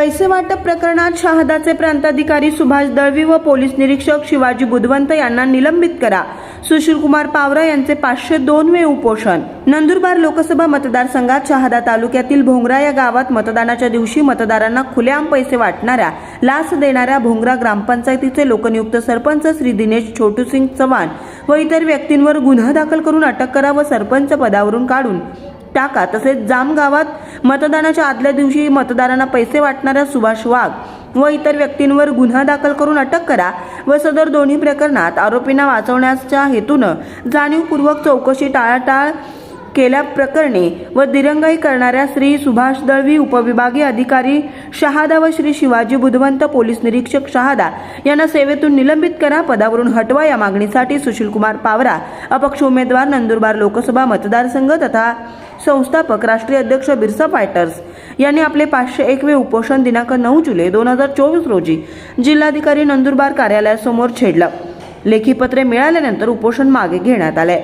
पैसे वाटप प्रकरणात शहादाचे प्रांताधिकारी सुभाष दळवी व पोलीस निरीक्षक शिवाजी बुधवंत यांना निलंबित करा. सुशीलकुमार पावरा यांचे पाचशे दोन वे उपोषण. नंदुरबार लोकसभा मतदारसंघात शहादा तालुक्यातील भोंगरा या गावात मतदानाच्या दिवशी मतदारांना खुलेआम पैसे वाटणाऱ्या लाच देणाऱ्या भोंगरा ग्रामपंचायतीचे लोकनियुक्त सरपंच श्री दिनेश छोटूसिंग चव्हाण व इतर व्यक्तींवर गुन्हा दाखल करून अटक करा व सरपंच पदावरून काढून टाका. तसेच जाम गावात मतदानाच्या आदल्या दिवशी मतदारांना पैसे वाटणाऱ्या सुभाष वाघ व इतर व्यक्तींवर गुन्हा दाखल करून अटक करा व सदर दोन्ही प्रकरणात आरोपींना वाचवण्याच्या हेतूनं जाणीवपूर्वक चौकशी टाळाटाळ केल्या प्रकरणी व दिरंगाई करणाऱ्या श्री सुभाष दळवी उपविभागीय अधिकारी शहादा व श्री शिवाजी बुधवंत पोलीस निरीक्षक शहादा यांना सेवेतून निलंबित करा पदावरून हटवा या मागणीसाठी सुशीलकुमार पावरा अपक्ष उमेदवार नंदुरबार लोकसभा मतदारसंघ तथा संस्थापक राष्ट्रीय अध्यक्ष बिरसा फायटर्स यांनी आपले पाचशे एकवे उपोषण दिनांक नऊ जुलै दोन हजार चोवीस रोजी जिल्हाधिकारी नंदुरबार कार्यालयासमोर छेडलं. लेखी पत्रे मिळाल्यानंतर उपोषण मागे घेण्यात आले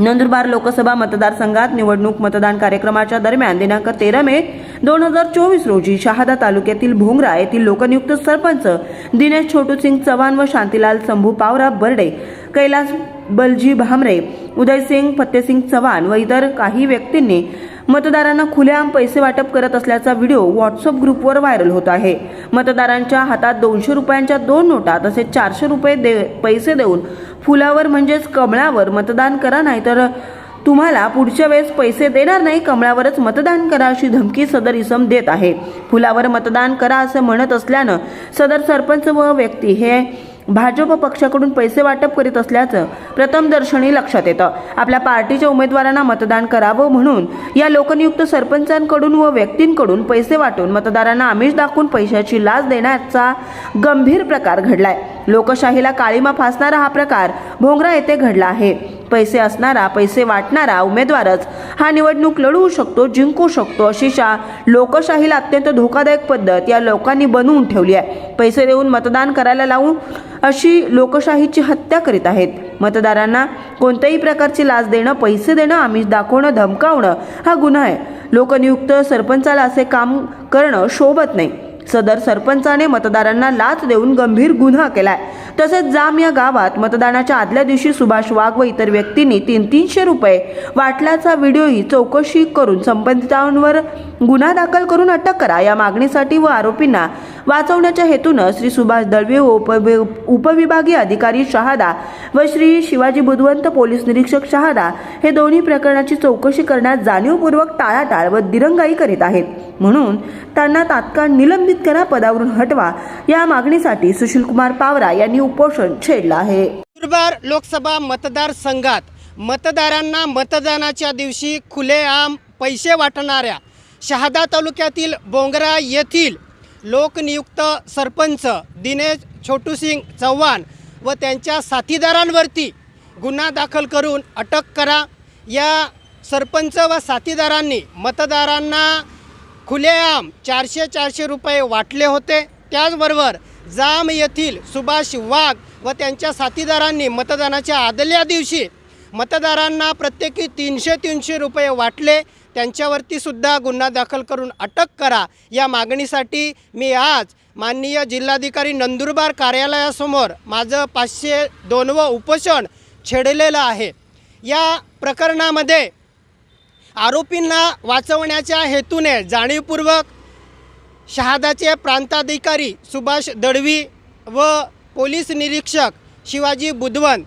नंदुरबार लोकसभा मतदारसंघात निवडणूक मतदान कार्यक्रमाच्या दरम्यान दिनांक तेरा मे दोन हजार चोवीस रोजी शहादा तालुक्यातील भोंगरा येथील लोकनियुक्त सरपंच दिनेश छोटूसिंग चव्हाण व शांतीलाल संभू पावरा बर्डे कैलास बलजी भामरे उदयसिंग फतेसिंग चव्हाण व इतर काही व्यक्तींनी मतदारांना खुलेआम पैसे वाटप करत असल्याचा व्हिडिओ व्हॉट्सअप ग्रुपवर व्हायरल होत आहे. मतदारांच्या हातात दोनशे रुपयांच्या दोन नोटा तसेच चारशे रुपये दे पैसे देऊन फुलावर म्हणजेच कमळावर मतदान करा नाहीतर तुम्हाला पुढच्या वेळेस पैसे देणार नाही कमळावरच मतदान करा अशी धमकी सदर इसम देत आहे. फुलावर मतदान करा असं म्हणत असल्यानं सदर सरपंच व व्यक्ती हे भाजप पक्षाकडून पैसे वाटप करीत असल्याचं प्रथमदर्शनी लक्षात येतं. आपल्या पार्टीच्या उमेदवारांना मतदान करावं म्हणून या लोकनियुक्त सरपंचांकडून व व्यक्तींकडून पैसे वाटून मतदारांना आमिष दाखवून पैशाची लाच देण्याचा गंभीर प्रकार घडलाय. लोकशाहीला काळीमा फासणारा हा प्रकार भोंगरा येथे घडला आहे. पैसे असणारा पैसे वाटणारा उमेदवारच हा निवडणूक लढवू शकतो जिंकू शकतो अशी शा लोकशाहीला अत्यंत धोकादायक पद्धत या लोकांनी बनवून ठेवली आहे. पैसे देऊन मतदान करायला लावून अशी लोकशाहीची हत्या करीत आहेत. मतदारांना कोणत्याही प्रकारची लाच देणं पैसे देणं आमिष दाखवणं धमकावणं हा गुन्हा आहे. लोकनियुक्त सरपंचाला असे काम करणं शोभत नाही. सदर सरपंचाने मतदारांना लाच देऊन गंभीर गुन्हा केलाय. तसेच जाम या गावात मतदानाच्या आदल्या दिवशी सुभाष वाघ व इतर व्यक्तींनी तीन तीनशे रुपये वाटल्याचा व्हिडिओही चौकशी करून संबंधितांवर गुन्हा दाखल करून अटक करा या मागणीसाठी व आरोपींना वाचवण्याच्या हेतूनं श्री सुभाष दळवे उपवि उपविभागीय अधिकारी शहादा व श्री शिवाजी बुधवंत पोलीस निरीक्षक शहादा हे दोन्ही प्रकरणाची चौकशी करण्यात जाणीवपूर्वक टाळाटाळ व दिरंगाई करीत आहेत. म्हणून त्यांना तात्काळ निलंबित करा पदावरून हटवा या मागणीसाठी सुशीलकुमार पावरा यांनी उपोषण छेडलं आहे. नंदुरबार लोकसभा मतदारसंघात मतदारांना मतदानाच्या दिवशी खुलेआम पैसे वाटणाऱ्या शहादा तालुक्यातील बोंगरा येथील लोकनियुक्त सरपंच दिनेश छोटूसिंग चव्हाण व त्यांच्या साथीदारांवरती गुन्हा दाखल करून अटक करा. या सरपंच व साथीदारांनी मतदारांना खुलेआम चारशे चारशे रुपये वाटले होते. त्याचबरोबर जाम येथील सुभाष वाघ व त्यांच्या साथीदारांनी मतदानाच्या आदल्या दिवशी मतदारांना प्रत्येकी तीनशे तीनशे रुपये वाटले. त्यांच्यावरती सुद्धा गुन्हा दाखल करून अटक करा. या मागणीसाठी मी आज माननीय जिल्हाधिकारी नंदुरबार कार्यालयासमोर माझं पाचशे दोनवं उपोषण छेडलेलं आहे. या प्रकरणामध्ये आरोपींना वाचवण्याच्या हेतूने जाणीवपूर्वक शहादाचे प्रांताधिकारी सुभाष दळवी व पोलीस निरीक्षक शिवाजी बुधवन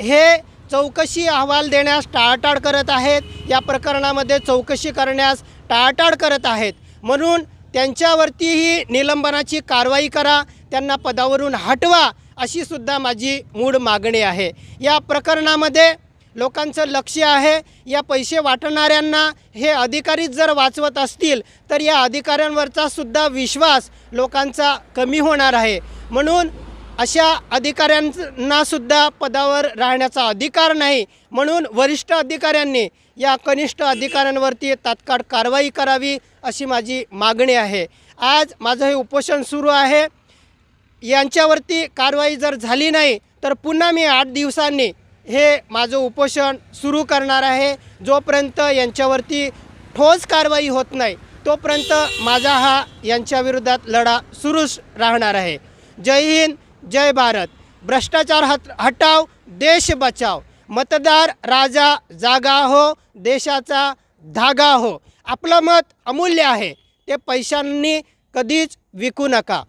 हे चौकशी अहवाल देण्यास टाळाटाळ करत आहेत. या प्रकरणामध्ये चौकशी करण्यास टाळाटाळ करत आहेत. म्हणून त्यांच्यावरतीही निलंबनाची कारवाई करा. त्यांना पदावरून हटवा अशी सुद्धा माझी मूळ मागणी आहे. या प्रकरणामध्ये लोकांचं लक्ष आहे. या पैसे वाटणाऱ्यांना हे अधिकारीच जर वाचवत असतील तर या अधिकाऱ्यांवरचा सुद्धा विश्वास लोकांचा कमी होणार आहे. म्हणून अशा अधिकाऱ्यांना सुद्धा पदावर राहण्याचा अधिकार नाही. म्हणून वरिष्ठ अधिकाऱ्यांनी या कनिष्ठ अधिकाऱ्यांवरती तात्काळ कारवाई करावी अशी माझी मागणी आहे. आज माझं हे उपोषण सुरू आहे. यांच्यावरती कारवाई जर झाली नाही तर पुन्हा मी आठ दिवसांनी हे माझं उपोषण सुरू करणार आहे. जोपर्यंत यांच्यावरती ठोस कारवाई होत नाही तोपर्यंत माझा हा यांच्याविरोधात लढा सुरूच राहणार आहे. जय हिंद. जय भारत. भ्रष्टाचार हट हटाव देश बचाव मतदार राजा जागा हो देशाचा धागा हो. आपलं मत अमूल्य आहे. ते पैशांनी कधीच विकू नका.